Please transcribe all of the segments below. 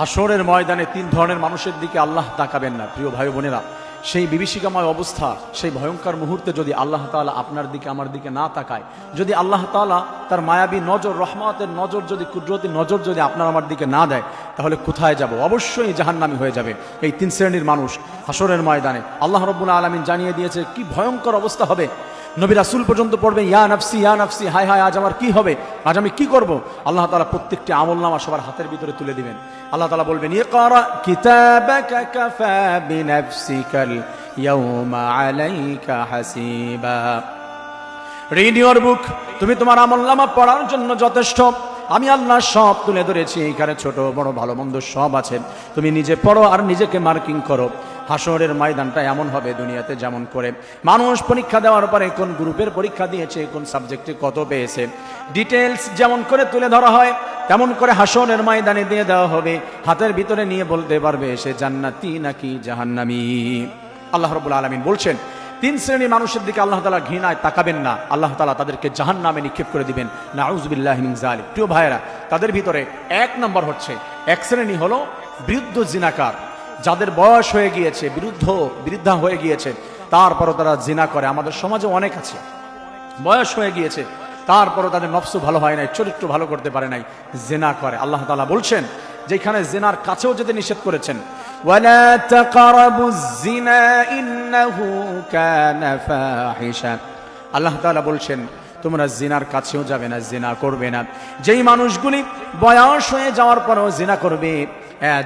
হাসরের ময়দানে তিন ধরনের মানুষের দিকে আল্লাহ তাকাবেন না, প্রিয় ভাই বোনেরা। সেই বিভীষিকাময় অবস্থা, সেই ভয়ঙ্কর মুহূর্তে যদি আল্লাহ তাআলা আপনার দিকে, আমার দিকে না তাকায়, যদি আল্লাহ তাআলা তার মায়াবী নজর, রহমতের নজর যদি, কুদরতি নজর যদি আপনার আমার দিকে না দেয়, তাহলে কোথায় যাব? অবশ্যই জাহান্নামি হয়ে যাবে এই তিন শ্রেণির মানুষ হাসরের ময়দানে। আল্লাহ রব্বুল আলমিন জানিয়ে দিয়েছে, কি ভয়ঙ্কর অবস্থা হবে। নবী রাসুল পর্যন্ত পড়বে, ইয়া নাফসি ইয়া নাফসি, হায় হায়, আজ আমার কি হবে? আজ আমি কি করব? আল্লাহ তাআলা প্রত্যেকটি আমল নামা সবার হাতের ভিতরে তুলে দিবেন। আল্লাহ তাআলা বলবেন, ইকরা কিতাবাকা কাফা বিনাফসিকাল ইয়াউমা আলাইকা হাসিবা। রিড ইউর বুক তুমি তোমার আমল নামা পড়ার জন্য যথেষ্ট। আমি আল্লাহ সব তুলে ধরেছি, এখানে ছোট, বড়, ভালো, মন্দ সব আছে। তুমি নিজে পড়ো আর নিজেকে মার্কিং করো। হাসরের ময়দানটা এমন হবে দুনিয়াতে যেমন করে। মানুষ পরীক্ষা দেওয়ার পরে কোন গ্রুপের পরীক্ষা দিয়েছে, কোন সাবজেক্টে কত পেয়েছে। ডিটেলস যেমন করে তুলে ধরা হয়, তেমন করে হাসরের ময়দানে দিয়ে দেওয়া হবে। হাতের ভিতরে নিয়ে বলতে পারবে, সে জান্নাতি নাকি জাহান্নামী? আল্লাহ রবুল আলমিন বলছেন, তিন শ্রেণির মানুষের দিকে আল্লাহ তালা ঘৃণায় তাকাবেন না। আল্লাহ তালা তাদেরকে জাহান নামে নিক্ষেপ করে দিবেন। না আউজবিল্লাহিনী প্রিয় ভাইয়েরা, তাদের ভিতরে এক নম্বর হচ্ছে, এক শ্রেণি হলো বৃদ্ধ জিনাকার। যাদের বয়স হয়ে গিয়েছে, বিরুদ্ধ বৃদ্ধা হয়ে গিয়েছে, তারপরও তারা জিনা করে। আমাদের সমাজে অনেক আছে। বয়স হয়ে গিয়েছে, তারপরও তাদের নফসু ভালো হয় নাই, চরিত্র ভালো করতে পারে নাই, জেনা করে। আল্লাহ তালা বলছেন, যেখানে জেনার কাছেও যেতে নিষেধ করেছেন আল্লাহ তালা বলছেন তোমরা জিনার কাছেও যাবে না, জিনা করবে না। যেই মানুষগুলি বয়স হয়ে যাওয়ার পরেও জিনা করবে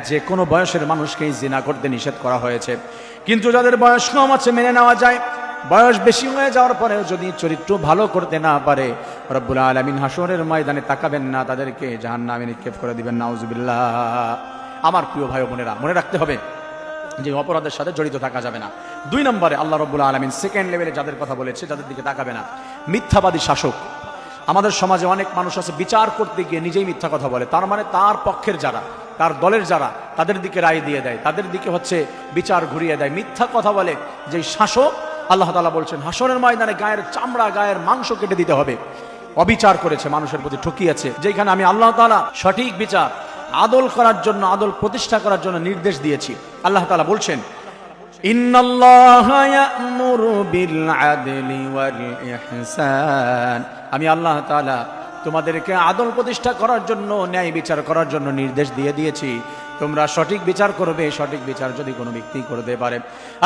যে কোনো বয়সের মানুষকেই জিনা করতে নিষেধ করা হয়েছে। কিন্তু যাদের বয়স কম আছে, মেনে নেওয়া যায়। বয়স বেশি হয়ে যাওয়ার পরেও যদি চরিত্র ভালো করতে না পারে, রব্বুল আলমিন হাসরের ময়দানে তাকাবেন না, তাদেরকে জাহান নিক্ষেপ করে দিবেন, নাউজুবিল্লাহ। আমার প্রিয় ভাই বোনেরা, মনে রাখতে হবে যে অপরাধের সাথে জড়িত থাকা যাবে না। দুই নম্বরে আল্লাহ রব্বুল আলমিন সেকেন্ড লেভেলে যাদের কথা বলেছে, যাদের দিকে তাকাবে না। মিথ্যাবাদী শাসক। আমাদের সমাজে অনেক মানুষ আছে, বিচার করতে গিয়ে নিজেই মিথ্যা কথা বলে। তার মানে তার পক্ষের যারা, তার দলের যারা, তাদের দিকে রায় দিয়ে দেয়। তাদের দিকে হচ্ছে বিচার ঘুরিয়ে দেয়। মিথ্যা কথা বলে যে শাসক, আল্লাহ তালা বলছেন হাসনের ময়দানে গায়ের চামড়া, গায়ের মাংস কেটে দিতে হবে। অবিচার করেছে, মানুষের প্রতি ঠকিয়েছে। যেখানে আমি আল্লাহ তালা সঠিক বিচার আদল করার জন্য, আদল প্রতিষ্ঠা করার জন্য নির্দেশ দিয়েছি। আল্লাহ তালা বলছেন আমি আল্লাহ তালা তোমাদেরকে আদল প্রতিষ্ঠা করার জন্য, ন্যায় বিচার করার জন্য নির্দেশ দিয়ে দিয়েছি। তোমরা সঠিক বিচার করবে, সঠিক বিচার যদি কোনো ব্যক্তি করতে পারে।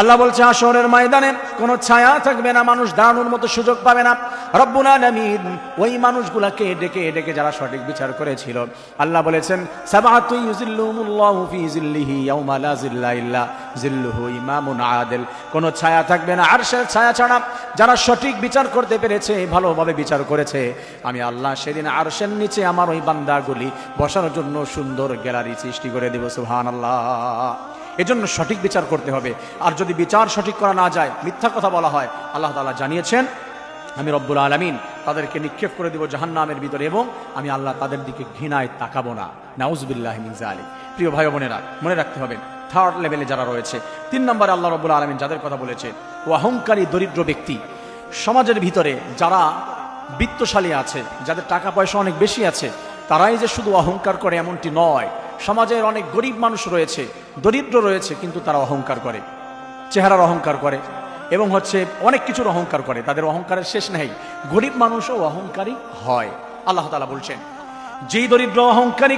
আল্লাহ বলছে, আসরের ময়দানে কোনো ছায়া থাকবে না, মানুষ দাঁড়ানোর মতো সুযোগ পাবে না। রব্বুনা আলামিন ওই মানুষগুলাকে ডেকে ডেকে যারা সঠিক বিচার করেছিল। আল্লাহ বলেছেন কোনো ছায়া থাকবে না, আরশের ছায়া ছাড়া যারা সঠিক বিচার করতে পেরেছে, ভালোভাবে বিচার করেছে। আমি আল্লাহ সেদিন আরশের নিচে আমার ওই বান্দাগুলি বসার জন্য সুন্দর গ্যালারি সৃষ্টি করে দেব সুহান আল্লাহ এজন্য সঠিক বিচার করতে হবে। আর যদি বিচার সঠিক করা না যায়, মিথ্যা কথা বলা হয়, আল্লাহ তালা জানিয়েছেন, আমি রব্বুল আলমিন তাদেরকে নিক্ষেপ করে দিব জাহান্নামের ভিতরে এবং আমি আল্লাহ তাদের দিকে ঘৃণায় তাকাবো না। নাউজবিল্লাহ আলী প্রিয় ভাই বোনেরা, মনে রাখতে হবে থার্ড লেভেলে যারা রয়েছে, তিন নম্বরে আল্লাহ রব্বুল আলমিন যাদের কথা বলেছে, ও অহংকারী দরিদ্র ব্যক্তি, সমাজের ভিতরে যারা বিত্তশালী আছে, যাদের টাকা পয়সা অনেক বেশি আছে, তারাই যে শুধু অহংকার করে এমনটি নয়। সমাজের অনেক গরিব মানুষ রয়েছে, দরিদ্র রয়েছে, কিন্তু তারা অহংকার করে, চেহারার অহংকার করে এবং হচ্ছে অনেক কিছুর অহংকার করে। তাদের অহংকারের শেষ নেই। গরিব মানুষও অহংকারী হয়, আল্লাহ তালা বলছেন। যেই দরিদ্র অহংকারী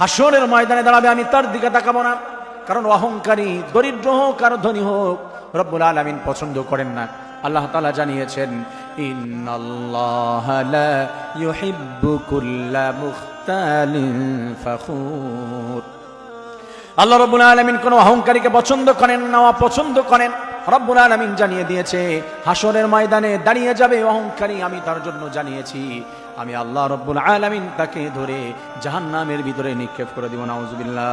হাসরের ময়দানে দাঁড়াবে, আমি তার দিকে তাকাবো না। কারণ অহংকারী, দরিদ্র হোক আর ধনী হোক, রব্বুল আলমিন পছন্দ করেন না। আল্লাহ তালা জানিয়েছেন আল্লাহ রব্বুল আলমিন কোন অহংকারীকে পছন্দ করেন না, অপছন্দ করেন। রব্বুল আলমিন জানিয়ে দিয়েছে হাসরের ময়দানে দাঁড়িয়ে যাবে অহংকারী, আমি তার জন্য জানিয়েছি, আমি আল্লাহ রব্বুল আলমিন তাকে ধরে জাহান্নামের ভিতরে নিক্ষেপ করে দিব, নাউজুবিল্লাহ।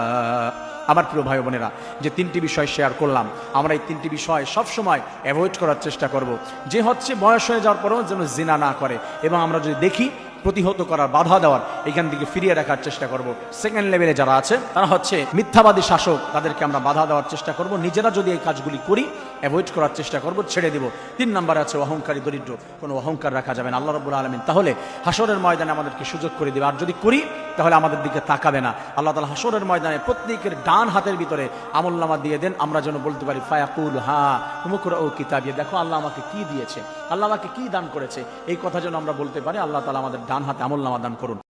আমার প্রিয় ভাই বোনেরা, যে তিনটি বিষয় শেয়ার করলাম, আমরা এই তিনটি বিষয় সবসময় অ্যাভয়েড করার চেষ্টা করব। যে হচ্ছে বয়স হয়ে যাওয়ার পরেও যেন জিনা না করে, এবং আমরা যদি দেখি প্রতিহত করার বাধা দেওয়ার এখান থেকে ফিরিয়ে রাখার চেষ্টা করব। সেকেন্ড লেভেলে যারা আছে, তারা হচ্ছে মিথ্যাবাদী শাসক, তাদেরকে আমরা বাধা দেওয়ার চেষ্টা করব। নিজেরা যদি এই কাজগুলি করি অ্যাভয়েড করার চেষ্টা করব, ছেড়ে দেব। তিন নাম্বার আছে অহংকারী দরিদ্র। কোনো অহংকার রাখা যাবে না। আল্লাহ রব্বুল আলমিন তাহলে হাসরের ময়দানে আমাদেরকে সুযোগ করে দেবে। আর যদি করি, তাহলে আমাদের দিকে তাকাবে না। আল্লাহ তালা হাসরের ময়দানে প্রত্যেকের ডান হাতের ভিতরে আমলনামা দিয়ে দেন। আমরা যেন বলতে পারি ফায়াকুল হা মুকুর ও কিতাবিয়ে দেখো আল্লাহ আমাকে কি দিয়েছে। আল্লাহ আমাকে কি দান করেছে? এই কথা যেন আমরা বলতে পারি, আল্লাহ তালা আমাদের ডান হাতে আমল নামা দান করুন।